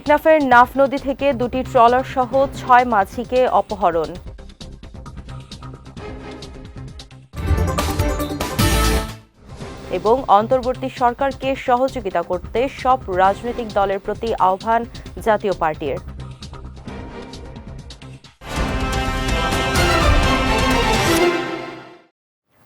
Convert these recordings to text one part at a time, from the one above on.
টেকনাফের নাফ নদী থেকে দুটি ট্রলার সহ ছয় মাঝিকে অপহরণ। এবং অন্তর্বর্তী সরকারকে সহযোগিতা করতে সব রাজনৈতিক দলের প্রতি আহ্বান জাতীয় পার্টির।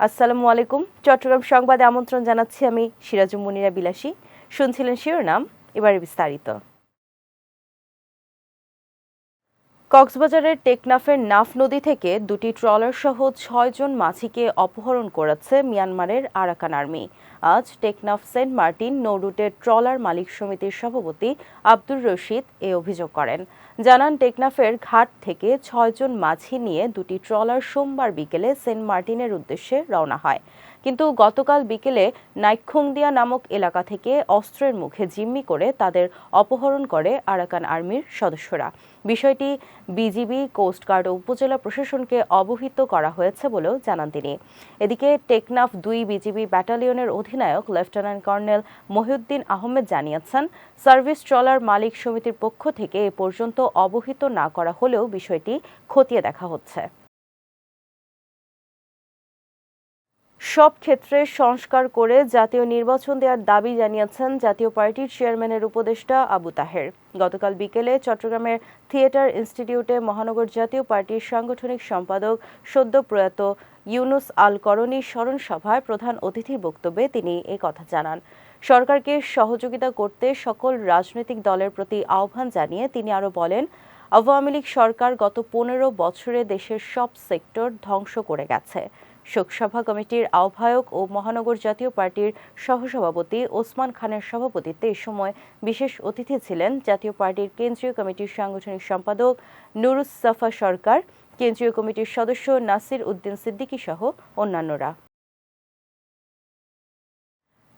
আসসালামু আলাইকুম। চট্টগ্রাম সংবাদে আমন্ত্রণ জানাচ্ছি আমি সিরাজুম মুনিরা বিলাসী। শুনছিলেন শিরোনাম, এবারে বিস্তারিত। কক্সবাজারের টেকনাফের নাফ নদী থেকে দুটি ট্রলার সহ ছয়জন মাছিকে অপহরণ করেছে মিয়ানমারের আরাকান আর্মি। আজ টেকনাফ সেন্ট মার্টিন নৌরুটের ট্রলার মালিক সমিতির সভাপতি আব্দুর রশিদ এ অভিযোগ করেন। জানান টেকনাফের ঘাট থেকে ছয়জন মাঝি নিয়ে দুটি ট্রলার সোমবার বিকেলে সেন্ট মার্টিনের উদ্দেশ্যে রওনা হয়। কিন্তু গতকাল বিকেলে নাইক্ষুংদিয়া নামক এলাকা থেকে অস্ত্রের মুখে জিম্মি করে তাদের অপহরণ করে আরাকান আর্মির সদস্যরা। বিষয়টি বিজিবি কোস্টগার্ড ও উপজেলা প্রশাসনকে অবহিত করা হয়েছে বলেও জানান তিনি। এদিকে টেকনাফ দুই বিজিবি ব্যাটালিয়নের অধিনায়ক লেফটেন্যান্ট কর্নেল মহিউদ্দিন আহমেদ জানিয়েছেন, সার্ভিস ট্রলার মালিক সমিতির পক্ষ থেকে এ পর্যন্ত অবহিত না করা হলেও বিষয়টি খতিয়ে দেখা হচ্ছে। সব ক্ষেত্রে সংস্কার করে জাতীয় নির্বাচন দেওয়ার দাবি জানিয়েছেন জাতীয় পার্টির চেয়ারম্যানের উপদেষ্টা আবু তাহের। গতকাল বিকেলে চট্টগ্রামের থিয়েটার ইনস্টিটিউটে মহানগর জাতীয় পার্টির সাংগঠনিক সম্পাদক সদ্য প্রয়াত ইউনুস আল করণী স্মরণ সভায় প্রধান অতিথির বক্তব্যে তিনি কথা জানান। সরকারকে সহযোগিতা করতে সকল রাজনৈতিক দলের প্রতি আহ্বান জানিয়ে তিনি আরও বলেন, আওয়ামী লীগ সরকার গত পনেরো বছরে দেশের সব সেক্টর ধ্বংস করে গেছে। শোকসভা কমিটির আহ্বায়ক ও মহানগর জাতীয় পার্টির সহসভাপতি ওসমান খানের সভাপতিত্বে এ সময় বিশেষ অতিথি ছিলেন জাতীয় পার্টির কেন্দ্রীয় কমিটির সাংগঠনিক সম্পাদক নুরুস সাফা সরকার, কেন্দ্রীয় কমিটির সদস্য নাসির উদ্দিন সিদ্দিকী সহ অন্যান্যরা।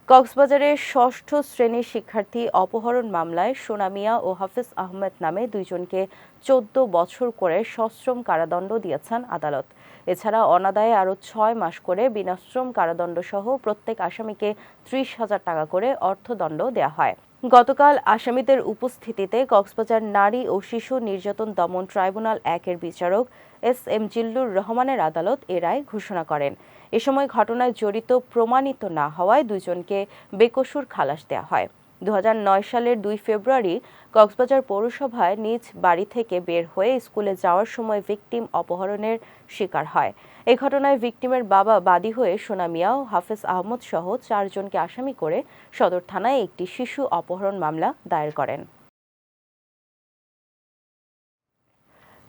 কক্সবাজারের ষষ্ঠ শ্রেণির শিক্ষার্থী অপহরণ মামলায় সোনামিয়া ও হাফিজ আহমেদ নামে দুইজনকে চোদ্দ বছর করে সশ্রম কারাদণ্ড দিয়েছেন আদালত। এছাড়া অনাদায়ে আরও ছয় মাস করে বিনাশ্রম কারাদণ্ড সহ প্রত্যেক আসামিকে ত্রিশ হাজার টাকা করে অর্থদণ্ড দেওয়া হয়। গতকাল আসামিদের উপস্থিতিতে কক্সবাজার নারী ও শিশু নির্যাতন দমন ট্রাইব্যুনাল একের বিচারক এস এম জিল্লুর রহমানের আদালত এ রায় ঘোষণা করেন। এ সময় ঘটনায় জড়িত প্রমাণিত না হওয়ায় দুজনকে বেকসুর খালাস দেওয়া হয়। দু হাজার নয় সালের দুই ফেব্রুয়ারি কক্সবাজার পৌরসভায় নিজ বাড়ি থেকে বের হয়ে স্কুলে যাওয়ার সময় ভিকটিম অপহরণের শিকার হয়। এই ঘটনায় ভিকটিমের বাবা বাদী হয়ে সোনামিয়া ও হাফেজ আহমদ সহ চারজনকে আসামি করে সদর থানায় একটি শিশু অপহরণ মামলা দায়ের করেন।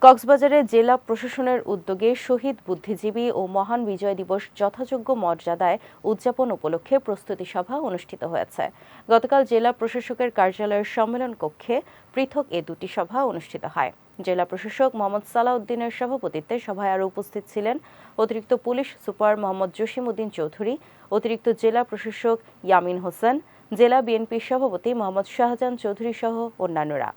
কক্সবাজারে জেলা প্রশাসনের উদ্যোগে শহীদ বুদ্ধিজীবী ও মহান বিজয় দিবস যথাযোগ্য মর্যাদায় উদযাপন উপলক্ষে প্রস্তুতি সভা অনুষ্ঠিত হয়েছে। গতকাল জেলা প্রশাসকের কার্যালয়ের সম্মেলন কক্ষে পৃথক এ দুটি সভা অনুষ্ঠিত হয়। জেলা প্রশাসক মোহাম্মদ সালাউদ্দিনের সভাপতিত্বে সভায় আরও উপস্থিত ছিলেন অতিরিক্ত পুলিশ সুপার মোহাম্মদ জসিম উদ্দিন চৌধুরী, অতিরিক্ত জেলা প্রশাসক ইয়ামিন হোসেন, জেলা বিএনপির সভাপতি মোহাম্মদ শাহজাহান চৌধুরী সহ অন্যান্যরা।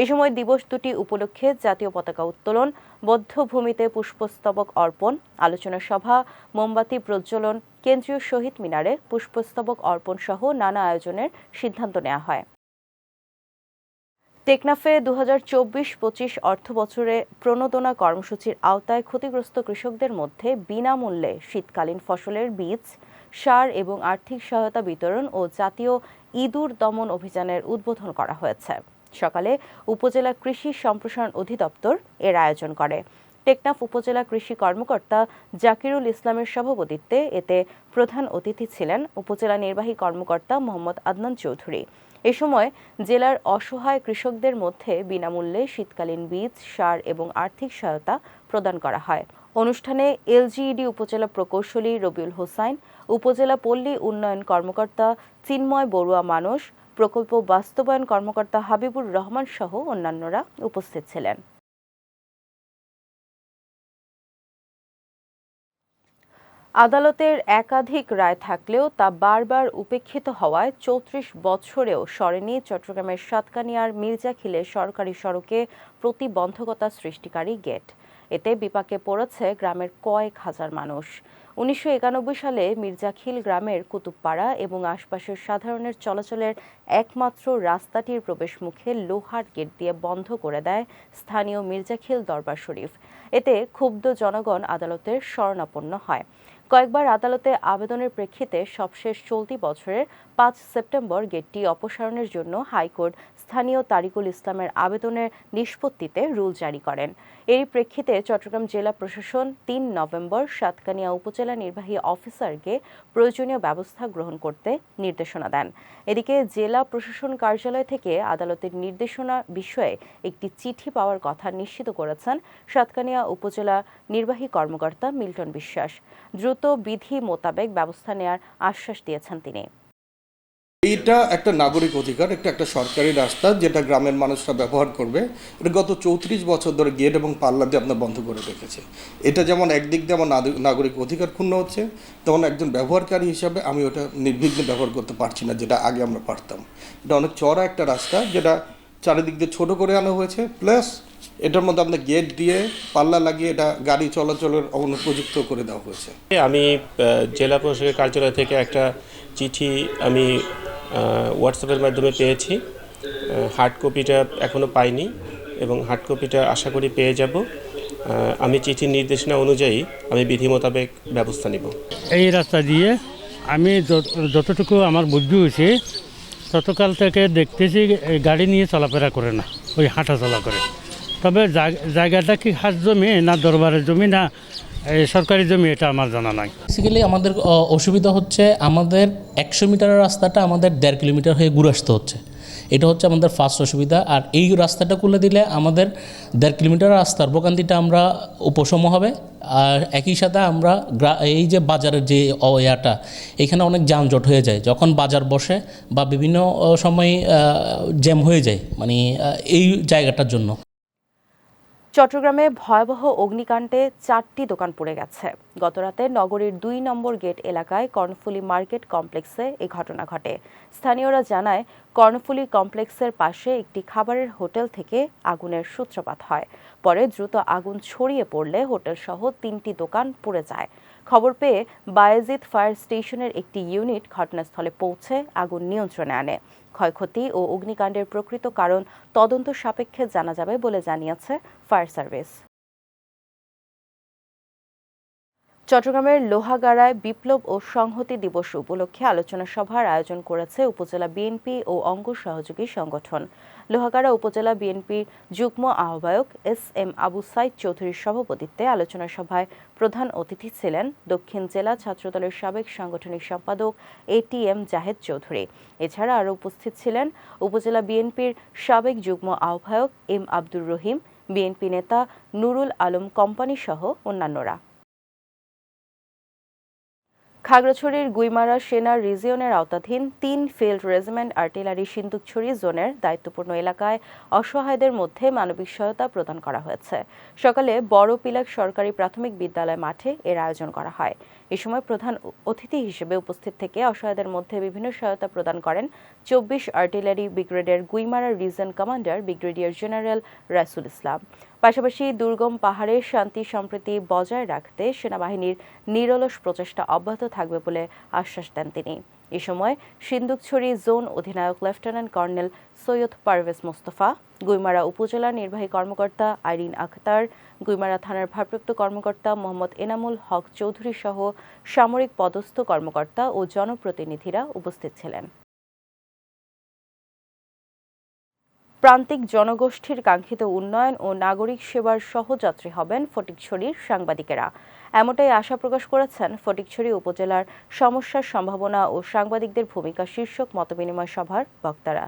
এই সময় দিবস দুটি উপলক্ষে জাতীয় পতাকা উত্তোলন, বদ্ধভূমিতে পুষ্পস্তবক অর্পণ, আলোচনা সভা, মোমবাতি প্রজ্বলন, কেন্দ্রীয় শহীদ মিনারে পুষ্পস্তবক অর্পণ সহ নানা আয়োজনের সিদ্ধান্ত নেওয়া হয়। টেকনাফে দু হাজার চব্বিশ পঁচিশ অর্থ বছরে প্রণোদনা কর্মসূচির আওতায় ক্ষতিগ্রস্ত কৃষকদের মধ্যে বিনামূল্যে শীতকালীন ফসলের বীজ, সার এবং আর্থিক সহায়তা বিতরণ ও জাতীয় ইঁদুর দমন অভিযানের উদ্বোধন করা হয়েছে। সকালে উপজেলা কৃষি সম্প্রসারণ অধিদপ্তর এর আয়োজন করে। টেকনাফ উপজেলা কৃষি কর্মকর্তা জাকিরুল ইসলামের সভাপতিত্বে এতে প্রধান অতিথি ছিলেন উপজেলা নির্বাহী কর্মকর্তা মোহাম্মদ আদনান চৌধুরী। এ সময় জেলার অসহায় কৃষকদের মধ্যে বিনামূল্যে শীতকালীন বীজ, সার এবং আর্থিক সহায়তা প্রদান করা হয়। অনুষ্ঠানে এলজিইডি উপজেলা প্রকৌশলী রবিউল হোসাইন, উপজেলা পল্লী উন্নয়ন কর্মকর্তা চিন্ময় বড়ুয়া মানস প্রকল্প বাস্তবায়ন কর্মকর্তা হাবিবুর রহমান সহ অন্যান্যরা উপস্থিত ছিলেন। আদালতের একাধিক রায় থাকলেও তা বারবার উপেক্ষিত হওয়ায় চৌত্রিশ বছরেও সরেনি চট্টগ্রামের সাতকানিয়ার মির্জাখিলে সরকারি সড়কে প্রতিবন্ধকতা সৃষ্টিকারী গেট। এতে বিপাকে পড়েছে গ্রামের কয়েক হাজার মানুষ। উনিশশো একানব্বই সালে মির্জাখিল গ্রামের কুতুবপাড়া এবং আশপাশের সাধারণের চলাচলের একমাত্র রাস্তাটির প্রবেশমুখে লোহার গেট দিয়ে বন্ধ করে দেয় স্থানীয় মির্জাখিল দরবার শরীফ। এতে ক্ষুব্ধ জনগণ আদালতের শরণাপন্ন হয়। কয়েকবার আদালতে আবেদনের প্রেক্ষিতে সবশেষ চলতি বছরের পাঁচ সেপ্টেম্বর গেটটি অপসারণের জন্য হাইকোর্ট স্থানীয় তারিকুল ইসলামের আবেদনের নিষ্পত্তিতে রুল জারি করেন। এরই প্রেক্ষিতে চট্টগ্রাম জেলা প্রশাসন তিন নভেম্বর সাতকানিয়া উপজেলা নির্বাহী অফিসারকে প্রয়োজনীয় ব্যবস্থা গ্রহণ করতে নির্দেশনা দেন। এদিকে জেলা প্রশাসন কার্যালয় থেকে আদালতের নির্দেশনা বিষয়ে একটি চিঠি পাওয়ার কথা নিশ্চিত করেছেন সাতকানিয়া উপজেলা নির্বাহী কর্মকর্তা মিল্টন বিশ্বাস। দ্রুত বিধি মোতাবেক ব্যবস্থা নেয়ার আশ্বাস দিয়েছেন তিনি। এইটা একটা নাগরিক অধিকার একটা একটা সরকারি রাস্তা যেটা গ্রামের মানুষরা ব্যবহার করবে। এটা গত চৌত্রিশ বছর ধরে গেট এবং পাল্লা দিয়ে আপনার বন্ধ করে রেখেছে। এটা যেমন একদিক দিয়ে আমার নাগরিক- অধিকার ক্ষুণ্ণ হচ্ছে, তেমন একজন ব্যবহারকারী হিসাবে আমি ওটা নির্বিঘ্নে ব্যবহার করতে পারছি না, যেটা আগে আমরা পারতাম। এটা অনেক চড়া একটা রাস্তা যেটা চারিদিক দিয়ে ছোট করে আনা হয়েছে, প্লাস এটার মধ্যে আপনার গেট দিয়ে পাল্লা লাগিয়ে এটা গাড়ি চলাচলের অনুপযুক্ত করে দেওয়া হয়েছে। আমি জেলা প্রশাসকের কার্যালয় থেকে একটা চিঠি আমি হোয়াটসঅ্যাপের মাধ্যমে পেয়েছি। হার্ড কপিটা এখনও পাইনি এবং হার্ড কপিটা আশা করি পেয়ে যাব। আমি চিঠির নির্দেশনা অনুযায়ী আমি বিধি মোতাবেক ব্যবস্থা নিব। এই রাস্তা দিয়ে আমি যত- যতটুকু আমার বুদ্ধি হয়েছে, ততকাল থেকে দেখতেছি গাড়ি নিয়ে চলাফেরা করে না, ওই হাঁটা চলা করে। তবে জায়গাটা কি হাত জমি না দরবারের জমি না সরকারি জমি, এটা আমার জানা নাই। বেসিক্যালি আমাদের অসুবিধা হচ্ছে আমাদের একশো মিটারের রাস্তাটা আমাদের দেড় কিলোমিটার হয়ে ঘুরে আসতে হচ্ছে। এটা হচ্ছে আমাদের ফার্স্ট অসুবিধা। আর এই রাস্তাটা খুলে দিলে আমাদের দেড় কিলোমিটার রাস্তার ভোগান্তিটা আমরা উপশম হবে। আর একই সাথে আমরা এই যে বাজারের যে ইয়াটা, এখানে অনেক যানজট হয়ে যায়। যখন বাজার বসে বা বিভিন্ন সময় জ্যাম হয়ে যায় মানে এই জায়গাটার জন্য। চট্টগ্রামে ভয়াবহ অগ্নিকাণ্ডে চারটি দোকান পুড়ে গেছে। গতরাতে নগরীর দুই নম্বর গেট এলাকায় কর্ণফুলি মার্কেট কমপ্লেক্সে এই ঘটনা ঘটে। স্থানীয়রা জানায়, কর্ণফুলি কমপ্লেক্সের পাশে একটি খাবারের হোটেল থেকে আগুনের সূত্রপাত হয়। পরে দ্রুত আগুন ছড়িয়ে পড়লে হোটেল সহ তিনটি দোকান পুড়ে যায়। খবর পেয়ে বায়েজিদ ফায়ার স্টেশনের একটি ইউনিট ঘটনাস্থলে পৌঁছে আগুন নিয়ন্ত্রণে আনে। ক্ষয়ক্ষতি ও অগ্নিকাণ্ডের প্রকৃত কারণ তদন্ত সাপেক্ষে জানা যাবে বলে জানিয়েছে ফায়ার সার্ভিস। চট্টগ্রামের লোহাগাড়ায় বিপ্লব ও সংহতি দিবস উপলক্ষে আলোচনা সভার আয়োজন করেছে উপজেলা বিএনপি ও অঙ্গ সহযোগী সংগঠন। লোহাগাড়া উপজেলা বিএনপির যুগ্ম আহ্বায়ক এস এম আবু সাইদ চৌধুরীর সভাপতিত্বে আলোচনা সভায় প্রধান অতিথি ছিলেন দক্ষিণ জেলা ছাত্রদলের সাবেক সাংগঠনিক সম্পাদক এটিএম জাহেদ চৌধুরী। এছাড়া আরও উপস্থিত ছিলেন উপজেলা বিএনপির সাবেক যুগ্ম আহ্বায়ক এম আব্দুর রহিম, বিএনপি নেতা নুরুল আলম কোম্পানি সহ অন্যান্যরা। খাগড়াছড়ির গুইমারা সেনা রিজিয়নের আওতাধীন তিন ফিল্ড রেজিমেন্ট আর্টিলারি সিন্দুকছড়ি জোনের দায়িত্বপূর্ণ এলাকায় অসহায়দের মধ্যে মানবিক সহায়তা প্রদান করা হয়েছে। সকালে বড় পিলাক সরকারি প্রাথমিক বিদ্যালয় মাঠে এর আয়োজন করা হয়। এ সময় প্রধান অতিথি হিসেবে উপস্থিত থেকে অসহায়দের মধ্যে বিভিন্ন সহায়তা প্রদান করেন চব্বিশ আর্টিলারি ব্রিগেডের Guimara region commander, brigadier general Rasul Islam. পাশাপাশি দুর্গম পাহাড়ে শান্তি সম্প্রীতি বজায় রাখতে সেনাবাহিনীর নিরলস প্রচেষ্টা অব্যাহত থাকবে বলে আশ্বাস দেন তিনি। এ সময় সিন্দুকছড়ি জোন অধিনায়ক লেফটেন্যান্ট কর্নেল সৈয়দ পারভেজ মোস্তফা, গুইমারা উপজেলা নির্বাহী কর্মকর্তা আইরিন আখতার, গুইমারা থানার ভারপ্রাপ্ত কর্মকর্তা মোহাম্মদ এনামুল হক চৌধুরী সহ সামরিক পদস্থ কর্মকর্তা ও জনপ্রতিনিধিরা উপস্থিত ছিলেন। প্রান্তিক জনগোষ্ঠীর কাঙ্ক্ষিত উন্নয়ন ও নাগরিক সেবার সহযাত্রী হবেন ফটিকছড়ির সাংবাদিকেরা। এমনটাই আশা প্রকাশ করেছেন ফটিকছড়ি উপজেলার সমস্যার সম্ভাবনা ও সাংবাদিকদের ভূমিকা শীর্ষক মতবিনিময় সভার বক্তারা।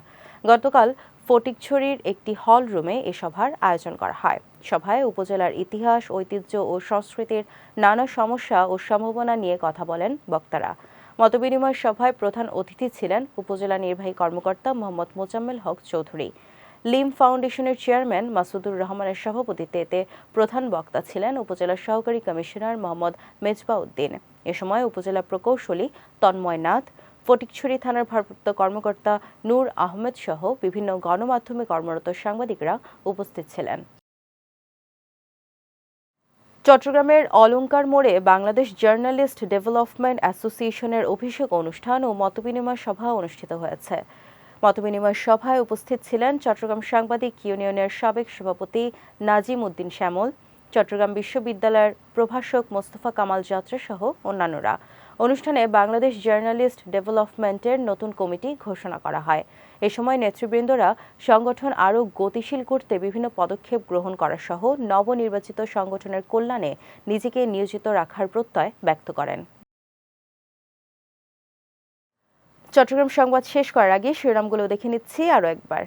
গতকাল ফটিকছড়ির একটি হল রুমে এ সভার আয়োজন করা হয়। সভায় উপজেলার ইতিহাস, ঐতিহ্য ও সংস্কৃতির নানা সমস্যা ও সম্ভাবনা নিয়ে কথা বলেন বক্তারা। মতবিনিময় সভায় প্রধান অতিথি ছিলেন উপজেলা নির্বাহী কর্মকর্তা মোহাম্মদ মোজাম্মেল হক চৌধুরী। লিম ফাউন্ডেশনের চেয়ারম্যান মাসুদুর রহমানের সভাপতিত্বে এতে প্রধান বক্তা ছিলেন উপজেলা সহকারী কমিশনার মোহাম্মদ মেজবা উদ্দিন এ সময় উপজেলা প্রকৌশলী তন্ময় নাথ, ফটিকছড়ি থানার ভারপ্রাপ্ত কর্মকর্তা নূর আহমেদ সহ বিভিন্ন গণমাধ্যমে কর্মরত সাংবাদিকরা উপস্থিত ছিলেন। চট্টগ্রামের অলঙ্কার মোড়ে বাংলাদেশ জার্নালিস্ট ডেভেলপমেন্ট অ্যাসোসিয়েশনের অভিষেক অনুষ্ঠান ও মতবিনিময় সভা অনুষ্ঠিত হয়েছে। মতবিনিময় সভায় উপস্থিত ছিলেন চট্টগ্রাম সাংবাদিক ইউনিয়নের সাবেক সভাপতি নাজিম উদ্দিন শ্যামল, চট্টগ্রাম বিশ্ববিদ্যালয়ের প্রভাষক মোস্তফা কামাল যাত্রা সহ অন্যান্যরা। অনুষ্ঠানে বাংলাদেশ জার্নালিস্ট ডেভেলপমেন্টের নতুন কমিটি ঘোষণা করা হয়। এ সময় নেতৃবৃন্দরা সংগঠন আরও গতিশীল করতে বিভিন্ন পদক্ষেপ গ্রহণ করা সহ নবনির্বাচিত সংগঠনের কল্যাণে নিজেকে নিয়োজিত রাখার প্রত্যয় ব্যক্ত করেন। চট্টগ্রাম সংবাদ শেষ করার আগে শিরোনামগুলো দেখে নিচ্ছি আরও একবার।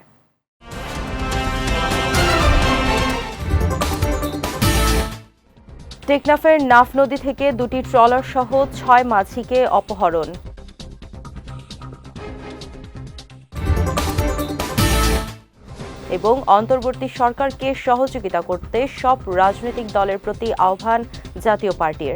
টেকনাফের নাফ নদী থেকে দুটি ট্রলার সহ ছয় মাঝিকে অপহরণ। এবং অন্তর্বর্তী সরকারকে সহযোগিতা করতে সব রাজনৈতিক দলের প্রতি আহ্বান জাতীয় পার্টির।